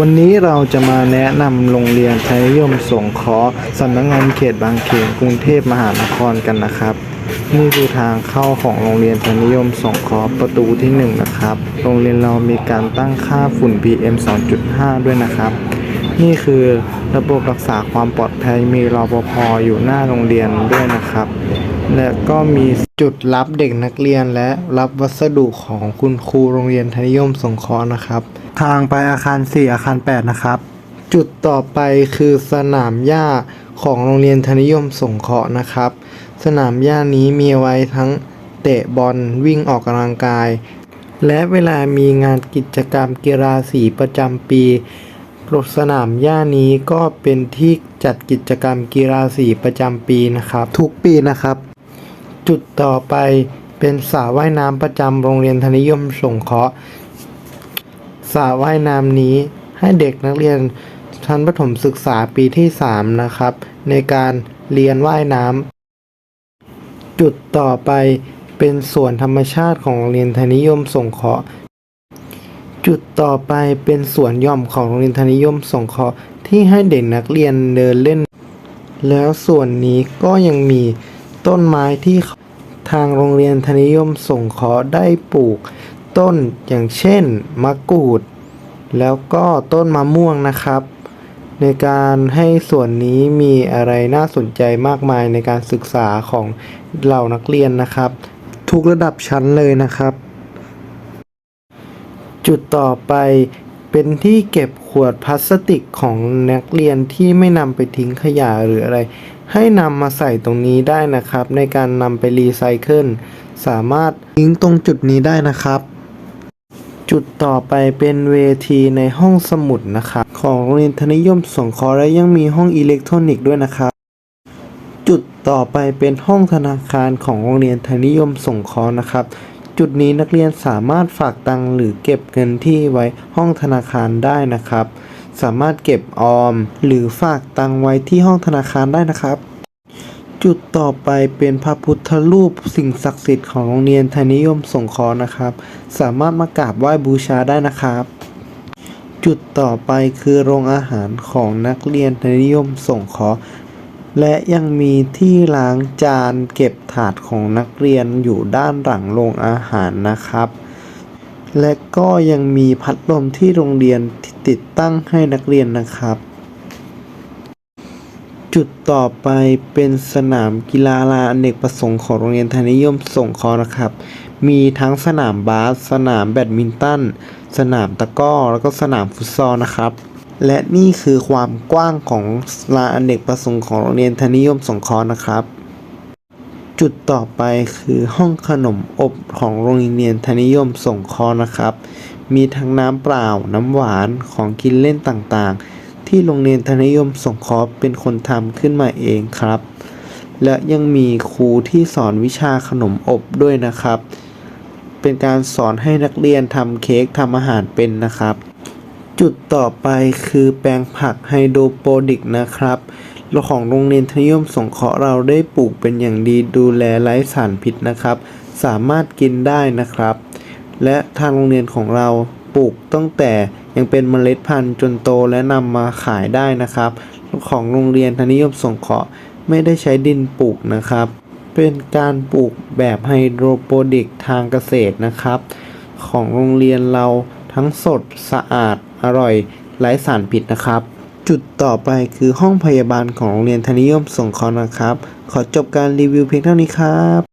วันนี้เราจะมาแนะนำโรงเรียนไทยนิยมสงเคราะห์สำนักงานเขตบางเขนกรุงเทพมหานครกันนะครับ นี่คือทางเข้าของโรงเรียนไทยนิยมสงเคราะห์ประตูที่หนึ่งนะครับ โรงเรียนเรามีการตั้งค่าฝุ่น PM 2.5 ด้วยนะครับ นี่คือระบบรักษาความปลอดภัยมีรปภอยู่หน้าโรงเรียนด้วยนะครับ และก็มีจุดรับเด็กนักเรียนและรับวัสดุของคุณครูโรงเรียนไทยนิยมสงเคราะห์นะครับ ทางไปอาคาร 4 อาคาร 8 นะครับ จุดต่อไปคือสนามหญ้าของโรงเรียนไทยนิยมสงเคราะห์นะครับ สนามหญ้านี้มีไว้ทั้งเตะบอลวิ่งออกกำลังกาย และเวลามีงานกิจกรรมกีฬาสีประจำปีสนามหญ้านี้ก็เป็นที่จัดกิจกรรมกีฬาสีประจำปีนะครับ ทุกปีนะครับ จุดต่อไปเป็นสระว่ายน้ำประจำโรงเรียนธนิยมสงเคราะห์สระว่ายน้ำนี้ให้เด็กนักเรียนชั้นประถมศึกษาปีที่ 3 นะครับ ในการเรียนว่ายน้ำจุดต่อไปเป็นสวนธรรมชาติของโรงเรียนธนิยมสงเคราะห์จุดต่อไปเป็นสวนย่อมของโรงเรียนธนิยมสงเคราะห์ที่ให้เด็กนักเรียนเดินเล่น แล้วส่วนนี้ก็ยังมี ต้นไม้ที่ทางโรงเรียนธนิยมส่งเคราะห์ได้ปลูก ต้นอย่างเช่น มะกรูด แล้วก็ต้นมะม่วงนะครับ ในการให้ส่วนนี้มีอะไรน่าสนใจมากมายในการศึกษาของเหล่านักเรียนนะครับ ทุกระดับชั้นเลยนะครับ จุดต่อไปเป็นที่เก็บขวดพลาสติกของนักเรียนที่ไม่นำไปทิ้งขยะหรืออะไรให้นำมาใส่ตรงนี้ได้นะครับ ในการนำไปรีไซเคิลสามารถทิ้งตรงจุดนี้ได้นะครับ จุดต่อไปเป็นเวทีในห้องสมุดนะครับของโรงเรียนธนิยมสงเคราะห์และยังมีห้องอิเล็กทรอนิกส์ด้วยนะครับ จุดต่อไปเป็นห้องธนาคารของโรงเรียนทนิยมสงเคราะห์นะครับ จุดนี้นักเรียนสามารถฝากตังค์หรือเก็บเงินที่ไว้ห้องธนาคารได้นะครับ สามารถเก็บออม หรือฝากตังไว้ที่ห้องธนาคารได้นะครับ จุดต่อไปเป็นพระพุทธรูปสิ่งศักดิ์สิทธิ์ของโรงเรียนไทยนิยมสงเคราะห์นะครับ สามารถมากราบไหว้บูชาได้นะครับจุดต่อไปคือโรงอาหารของนักเรียนไทยนิยมสงเคราะห์และยังมีที่ล้างจานเก็บถาดของนักเรียนอยู่ด้านหลังโรงอาหารนะครับ และก็ยังมีพัดลมที่โรงเรียน ติดตั้งให้นักเรียนนะครับ จุดต่อไปเป็นสนามกีฬาลานอเนกประสงค์ของโรงเรียนไทยนิยมสงเคราะห์นะครับ มีทั้งสนามบาส สนามแบดมินตัน สนามตะก้อ แล้วก็สนามฟุตซอลนะครับและนี่คือความกว้างของลานอเนกประสงค์ของโรงเรียนไทนิยมสงเคราะห์นะครับ จุดต่อไปคือห้องขนมอบของโรงเรียนไทนิยมสงเคราะห์นะครับ มีทั้งน้ำเปล่า น้ำหวานของกินเล่นต่างๆ ที่โรงเรียนไทนิยมสงเคราะห์เป็นคนทำขึ้นมาเองครับ และยังมีครูที่สอนวิชาขนมอบด้วยนะครับ เป็นการสอนให้นักเรียนทำเค้กทำอาหารเป็นนะครับ จุดต่อไปคือแปลงผักไฮโดรโปนิกนะครับของโรงเรียนทนิยมสงเคราะห์เราได้ปลูกเป็นอย่างดีดูแลไร้สารพิษนะครับ สามารถกินได้นะครับ และทางโรงเรียนของเราปลูกตั้งแต่ยังเป็นเมล็ดพันธุ์จนโตและนำมาขายได้นะครับ ของโรงเรียนทนิยมสงเคราะห์ไม่ได้ใช้ดินปลูกนะครับ เป็นการปลูกแบบไฮโดรโปนิกทางเกษตรนะครับ ของโรงเรียนเราทั้งสดสะอาดอร่อยไร้สารพิษนะครับ จุดต่อไปคือห้องพยาบาลของโรงเรียนธนิยมสงเคราะห์นะครับ ขอจบการรีวิวเพียงเท่านี้ครับ